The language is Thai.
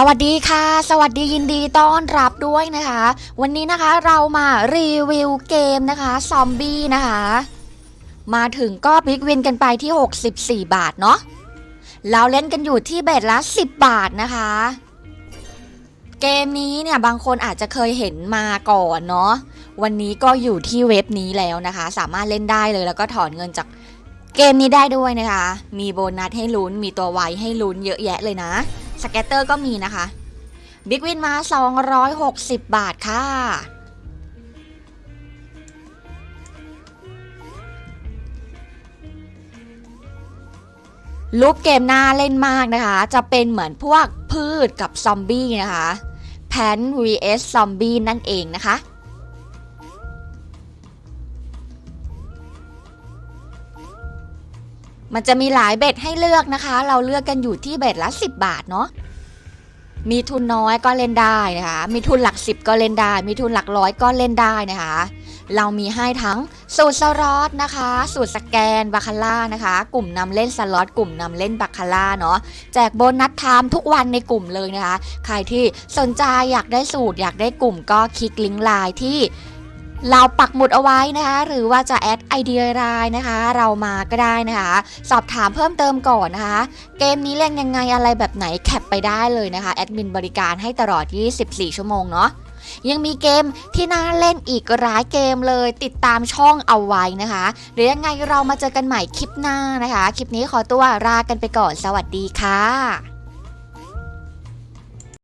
สวัสดีค่ะ สวัสดียินดีต้อนรับด้วยนะคะ วันนี้นะคะเรามารีวิวเกมนะคะซอมบี้นะคะ มาถึงก็บิ๊กวินกันไปที่ 64 บาทเนาะเราเล่นกันอยู่ที่เบ็ดละ 10 บาทนะคะ เกมนี้เนี่ยบางคนอาจจะเคยเห็นมาก่อนเนาะวันนี้ก็อยู่ที่เว็บนี้แล้วนะคะ สามารถเล่นได้เลยแล้วก็ถอนเงินจากเกมนี้ได้ด้วยนะคะ มีโบนัสให้ลุ้นมีตัวไวให้ลุ้นเยอะแยะเลยนะ สแกตเตอร์ก็มีนะคะบิ๊กวินมา 260 บาทค่ะรูปเกมหน่าเล่นมากนะคะ จะเป็นเหมือนพวกพืชกับซอมบี้นะคะ แพน vs ซอมบี้นั่นเองนะคะ มันจะมีหลายเบ็ดให้เลือกนะคะ เราเลือกกันอยู่ที่เบ็ดละ 10 บาทเนาะมีทุนน้อยก็เล่นได้นะคะ มีทุนหลัก10ก็เล่นได้ มีทุนหลักร้อยก็เล่นได้นะคะ เรามีให้ทั้งสูตรสล็อตนะคะ สูตรสแกนบาคาร่านะคะ กลุ่มนำเล่นสล็อต กลุ่มนำเล่นบาคาร่าเนาะ แจกโบนัสไทม์ทุกวันในกลุ่มเลยนะคะ ใครที่สนใจอยากได้สูตรอยากได้กลุ่มก็คลิกลิงก์ไลน์ที่ เราปักหมุดเอาไว้นะคะ หรือว่าจะแอดไอเดียไลน์นะคะ เรามาก็ได้นะคะ สอบถามเพิ่มเติมก่อนนะคะ เกมนี้เล่นยังไงอะไรแบบไหนแคปไปได้เลยนะคะ แอดมินบริการให้ตลอด 24 ชั่วโมงเนาะยังมีเกมที่น่าเล่นอีกหลายเกมเลยติดตามช่องเอาไว้นะคะหรือยังไงเรามาเจอกันใหม่คลิปหน้านะคะ คลิปนี้ขอตัวลากันไปก่อนสวัสดีค่ะ